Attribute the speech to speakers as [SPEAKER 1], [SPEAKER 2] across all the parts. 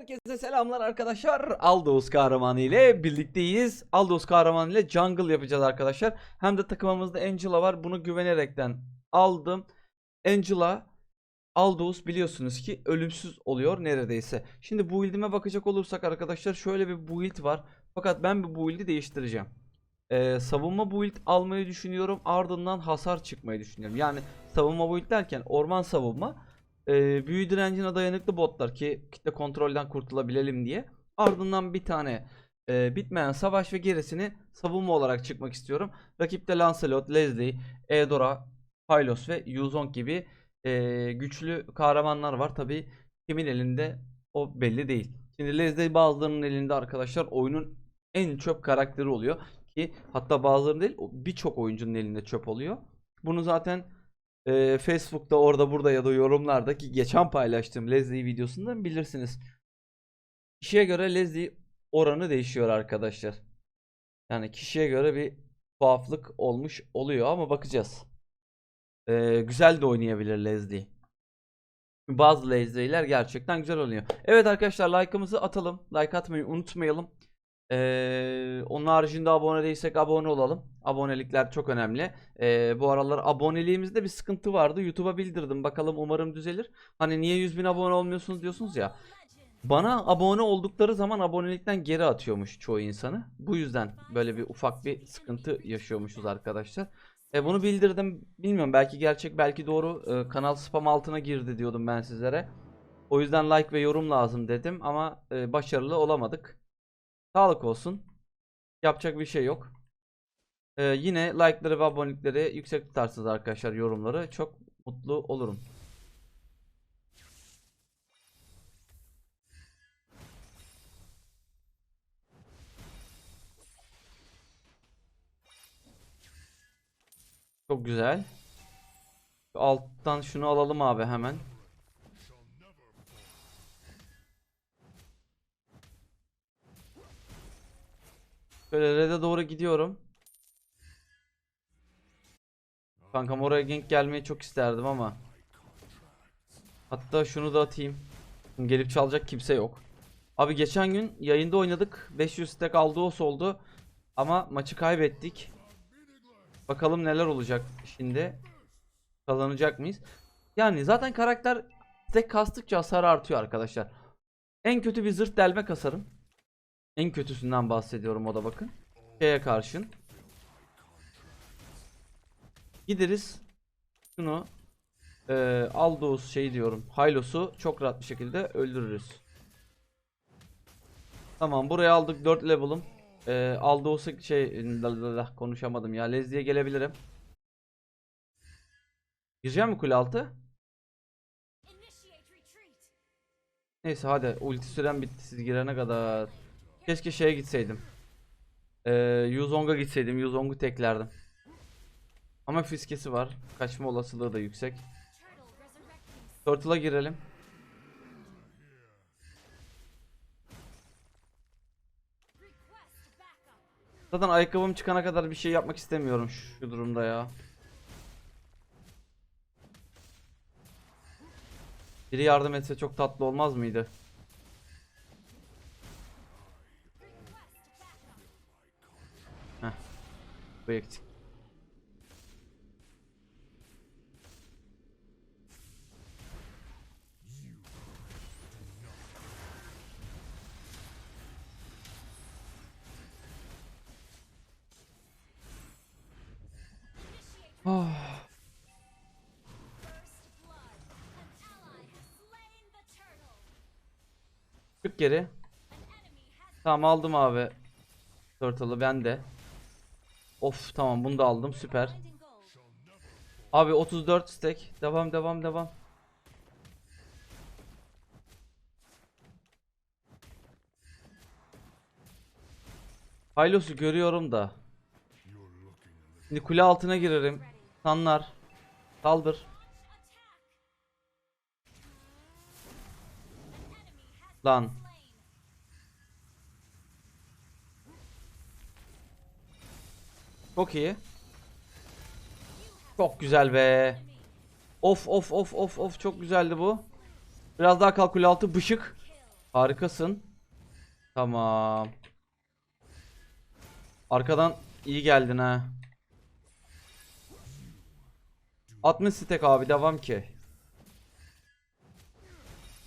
[SPEAKER 1] Herkese selamlar arkadaşlar. Aldous kahramanı ile birlikteyiz. Aldous kahramanı ile jungle yapacağız arkadaşlar. Hem de takımımızda Angela var. Bunu güvenerekten aldım. Angela Aldous biliyorsunuz ki ölümsüz oluyor neredeyse. Şimdi build'ime bakacak olursak arkadaşlar şöyle bir build var. Fakat ben bu build'i değiştireceğim. Ee, savunma build almayı düşünüyorum. Ardından hasar çıkmayı düşünüyorum. Yani savunma build derken orman savunma. Ee, büyü direncine dayanıklı botlar ki kitle kontrolden kurtulabilelim diye. Ardından bir tane e, bitmeyen savaş ve gerisini savunma olarak çıkmak istiyorum. Rakipte Lancelot, Leslie, Eudora, Hylos ve Yuzong gibi e, güçlü kahramanlar var. Tabi kimin elinde o belli değil. Şimdi Leslie bazılarının elinde arkadaşlar oyunun en çöp karakteri oluyor. Ki hatta bazılarının değil birçok oyuncunun elinde çöp oluyor. Bunu zaten e, Facebook'ta orada burada ya da yorumlarda ki geçen paylaştığım Leslie videosundan bilirsiniz. Kişiye göre Leslie oranı değişiyor arkadaşlar. Yani kişiye göre bir tuhaflık olmuş oluyor ama bakacağız. E, güzel de oynayabilir Leslie. Bazı Leslie'ler gerçekten güzel oluyor. Evet arkadaşlar like'ımızı atalım. Like atmayı unutmayalım. Ee, onun haricinde abone değilsek abone olalım. Abonelikler çok önemli. Ee, bu aralar aboneliğimizde bir sıkıntı vardı. YouTube'a bildirdim. Bakalım umarım düzelir. Hani niye 100 bin abone olmuyorsunuz diyorsunuz ya. Bana abone oldukları zaman abonelikten geri atıyormuş çoğu insanı. Bu yüzden böyle bir ufak bir sıkıntı yaşıyormuşuz arkadaşlar. E, bunu bildirdim. Bilmiyorum belki gerçek belki doğru. E, kanal spam altına girdi diyordum ben sizlere. O yüzden like ve yorum lazım dedim ama e, başarılı olamadık. Sağlık olsun. Yapacak bir şey yok. Ee, yine like'ları ve abonelikleri yüksek tutarsınız arkadaşlar yorumları. Çok mutlu olurum. Çok güzel. Alttan şunu alalım abi hemen. Şöyle red'e doğru gidiyorum. Kankam oraya gank gelmeyi çok isterdim ama. Hatta şunu da atayım. Gelip çalacak kimse yok. Abi geçen gün yayında oynadık. 500 stack Aldos oldu. Ama maçı kaybettik. Bakalım neler olacak şimdi. Kazanacak mıyız? Yani zaten karakter stack kastıkça hasar artıyor arkadaşlar. En kötü bir zırh delme kasarım. En kötüsünden bahsediyorum o da bakın. Şeye karşın. Gideriz. Şunu e, Aldous şey diyorum. Hylos'u çok rahat bir şekilde öldürürüz. Tamam buraya aldık 4 level'ım. E, Aldous'u şey lalala, konuşamadım ya. Leslie'ye gelebilirim. Gireceğim mi kule altı? Neyse hadi ulti süren bitti siz girene kadar. Keşke şeye gitseydim. Ee, Yuzong'a gitseydim. Yuzong'u teklerdim. Ama fiskesi var. Kaçma olasılığı da yüksek. Turtle'a girelim. Zaten ayakkabım çıkana kadar bir şey yapmak istemiyorum şu durumda ya. Biri yardım etse çok tatlı olmaz mıydı? Oh. Çık geri. Tamam aldım abi. Turtle'ı ben de. Of tamam bunu da aldım süper. Abi 34 stack. Devam devam devam. Hylos'u görüyorum da. Şimdi kule altına girerim. Sanlar. Saldır. Lan. Çok iyi. Çok güzel be. Of of of of of çok güzeldi bu. Biraz daha kalkül altı bışık. Harikasın. Tamam. Arkadan iyi geldin ha. 60 stack abi devam ki.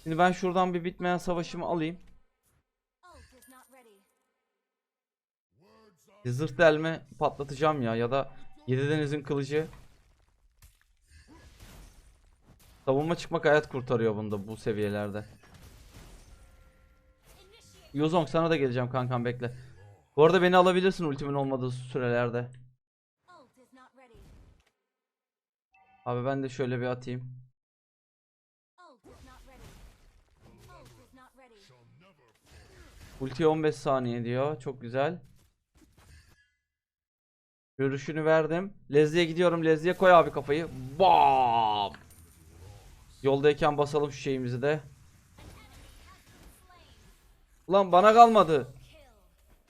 [SPEAKER 1] Şimdi ben şuradan bir bitmeyen savaşımı alayım. Zırh delme patlatacağım ya ya da Yedi Deniz'in kılıcı. Savunma çıkmak hayat kurtarıyor bunda bu seviyelerde. Yozong sana da geleceğim kankam bekle. Bu arada beni alabilirsin ultimin olmadığı sürelerde. Abi ben de şöyle bir atayım. Ulti 15 saniye diyor. Çok güzel. Görüşünü verdim. Lezi'ye gidiyorum. Lezi'ye koy abi kafayı. Bam! Yoldayken basalım şu şeyimizi de. Lan bana kalmadı.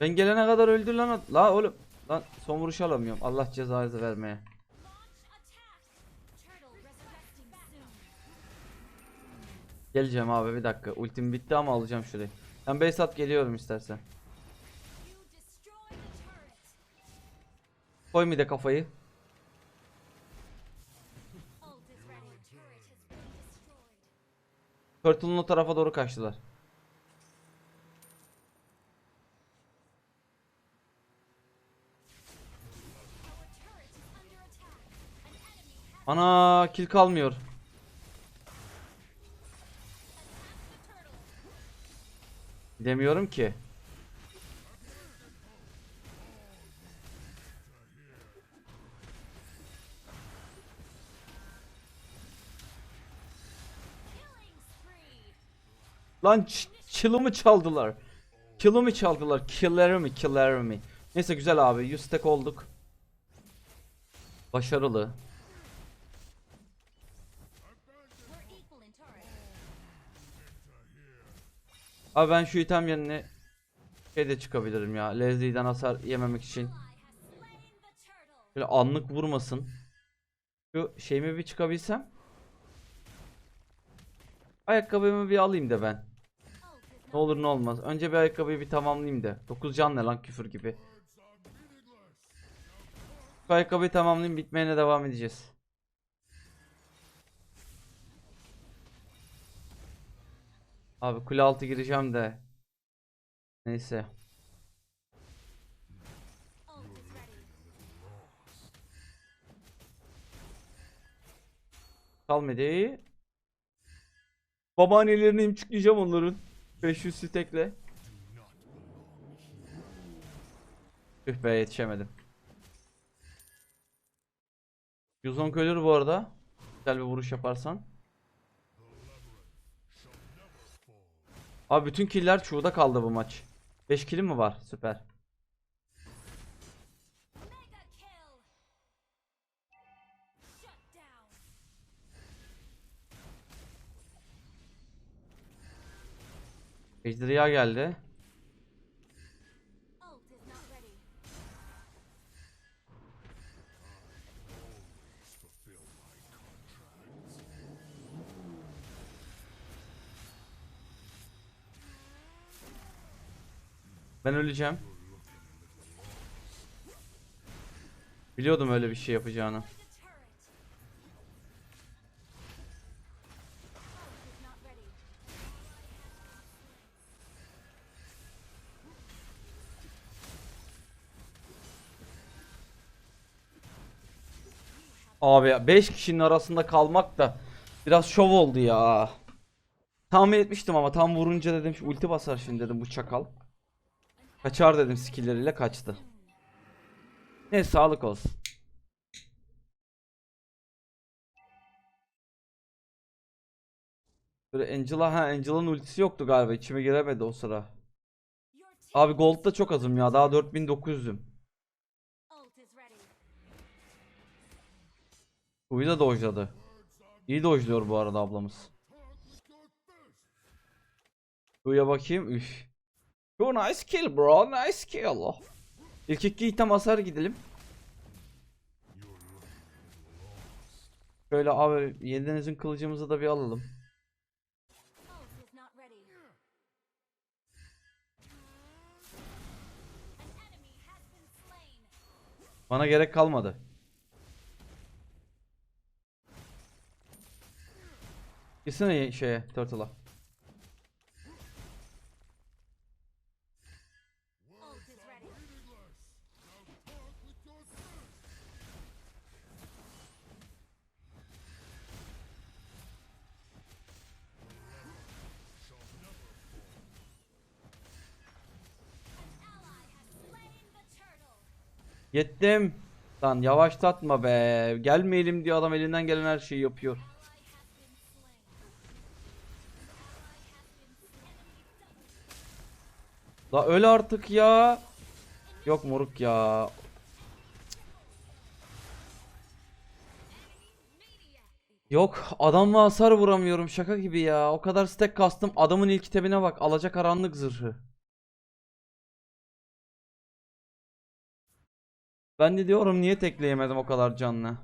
[SPEAKER 1] Ben gelene kadar öldür lan. La oğlum. Lan son vuruş alamıyorum. Allah cezanızı vermeye. Geleceğim abi bir dakika. Ultim bitti ama alacağım şurayı. Ben base at geliyorum istersen. Koy bir de kafayı. Turtle'ın o tarafa doğru kaçtılar. Ana kill kalmıyor. Demiyorum ki. Lan ç- kill'ımı çaldılar. Kill'ımı çaldılar. Killer'imi, killer'imi. Neyse güzel abi. 100 stack olduk. Başarılı. Abi ben şu item yerine şeyde çıkabilirim ya. Leslie'den hasar yememek için. Böyle anlık vurmasın. Şu şeyimi bir çıkabilsem. Ayakkabımı bir alayım da ben. Ne olur ne olmaz. Önce bir ayakkabıyı bir tamamlayayım da. 9 can ne lan küfür gibi. Şu ayakkabıyı tamamlayayım bitmeyene devam edeceğiz. Abi kule altı gireceğim de. Neyse. Kalmadı. Babaannelerini imçikleyeceğim onların. 500 stekle. Tüh be yetişemedim. Yuzon ölür bu arada. Güzel bir vuruş yaparsan. Abi bütün killer çuğda kaldı bu maç. 5 killim mi var? Süper. Ejderha geldi. Ben öleceğim. Biliyordum öyle bir şey yapacağını. Abi 5 kişinin arasında kalmak da biraz şov oldu ya. Tahmin etmiştim ama tam vurunca dedim şu ulti basar şimdi dedim bu çakal. Kaçar dedim skill'leriyle kaçtı. Ne sağlık olsun. Böyle Angela ha Angela'nın ultisi yoktu galiba içime giremedi o sıra. Abi gold'da çok azım ya daha 4900'üm. Kuyu da dojladı. İyi dojluyor bu arada ablamız. Kuyuya bakayım. Üf. Yo nice kill bro. Nice kill. İlk iki item hasar gidelim. Şöyle abi yediğinizin kılıcımızı da bir alalım. Bana gerek kalmadı.
[SPEAKER 2] Slain the turtle.
[SPEAKER 1] Yettim. Lan yavaşlatma be. Gelmeyelim diyor adam elinden gelen her şeyi yapıyor. La öl artık ya. Yok moruk ya. Yok adamla hasar vuramıyorum şaka gibi ya. O kadar stack kastım adamın ilk kitabine bak. Alacakaranlık zırhı. Ben de diyorum niye tekleyemedim o kadar canlı.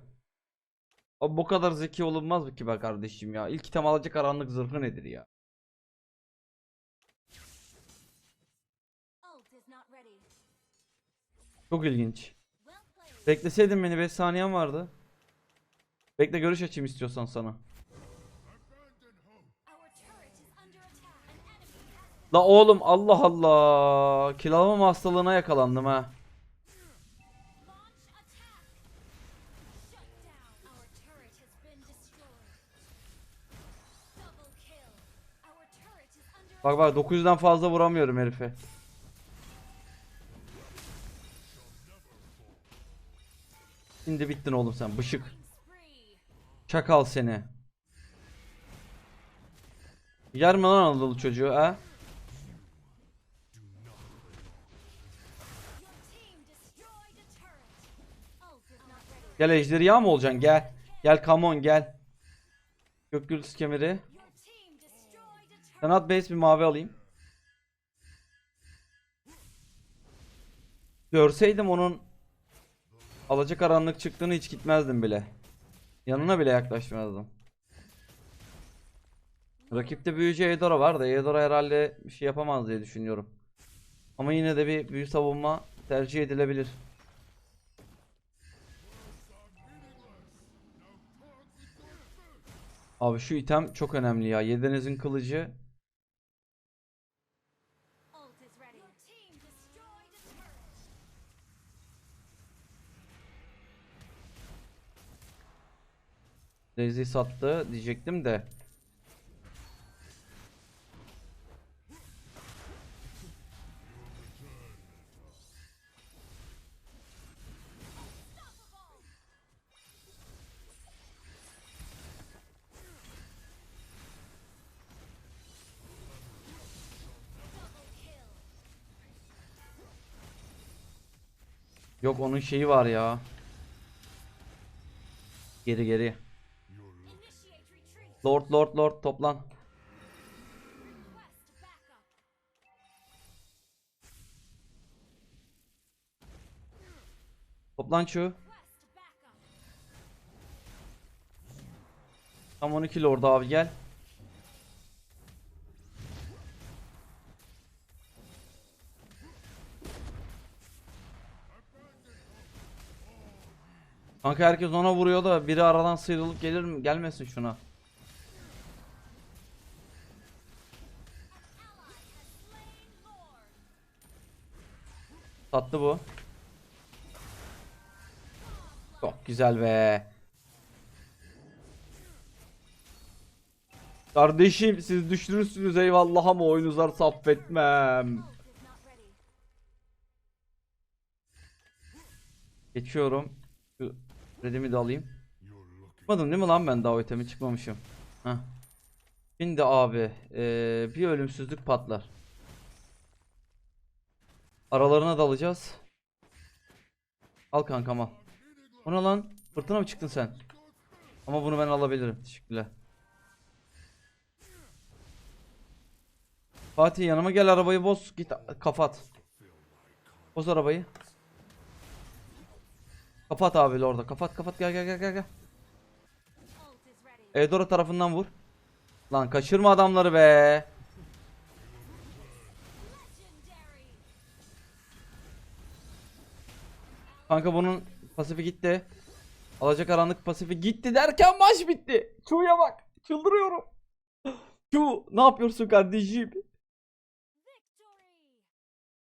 [SPEAKER 1] O bu kadar zeki olunmaz mı ki be kardeşim ya? İlk item alacakaranlık zırhı nedir ya? Çok ilginç. Bekleseydin beni 5 saniyen vardı. Bekle görüş açayım istiyorsan sana. La oğlum Allah Allah. Kilalama hastalığına yakalandım ha. Bak bak 900'den fazla vuramıyorum herife. Şimdi bittin oğlum sen bışık. Çakal seni. Yer mi lan Anadolu çocuğu ha? Gel ejderha mı olacaksın gel. Gel come on gel. Gök kemeri.
[SPEAKER 2] Your team destroyed a turret.
[SPEAKER 1] Sen at base bir mavi alayım. Görseydim onun alacakaranlık çıktığını hiç gitmezdim bile. Yanına bile yaklaşmazdım. Rakipte büyücü Eudora var da Eudora herhalde bir şey yapamaz diye düşünüyorum. Ama yine de bir büyü savunma tercih edilebilir. Abi şu item çok önemli ya. Yedenizin kılıcı Daisy sattı diyecektim de. Yok onun şeyi var ya. Geri geri. Lord lord lord toplan. Toplan şu. Tam 12 lord abi gel. Kanka herkes ona vuruyor da biri aradan sıyrılıp gelir mi? Gelmesin şuna. Tatlı bu. Çok güzel be. Kardeşim siz düşürürsünüz eyvallah ama
[SPEAKER 2] is not ready.
[SPEAKER 1] Geçiyorum. Şu redimi de alayım. Çıkmadım değil mi lan ben daha itemi çıkmamışım. Heh. Şimdi abi eee, bir ölümsüzlük patlar. Aralarına dalacağız. Al kankam al. O ne lan? Fırtına mı çıktın sen? Ama bunu ben alabilirim. Teşekkürler. Fatih yanıma gel arabayı boz. Git kapat. Boz arabayı. Kapat abi orada. Kapat kapat gel gel gel gel gel. Eudora tarafından vur. Lan kaçırma adamları be. Kanka bunun Pasifi gitti. Alacakaranlık pasifi gitti derken maç bitti. Q'ya bak. Çıldırıyorum. Q ne yapıyorsun kardeşim?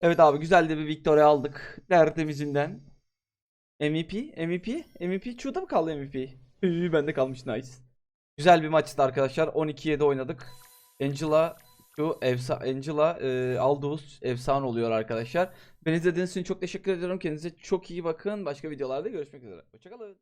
[SPEAKER 1] Evet abi güzel de bir victory aldık. Tertemizinden. MVP, MVP, MVP. Q'da mı kaldı MVP? Bende kalmış nice. Güzel bir maçtı arkadaşlar. 12-7 oynadık. Angela Q, efsa Angela, e, Aldous efsane oluyor arkadaşlar. Beni izlediğiniz için çok teşekkür ediyorum. Kendinize çok iyi bakın. Başka videolarda görüşmek üzere. Hoşçakalın.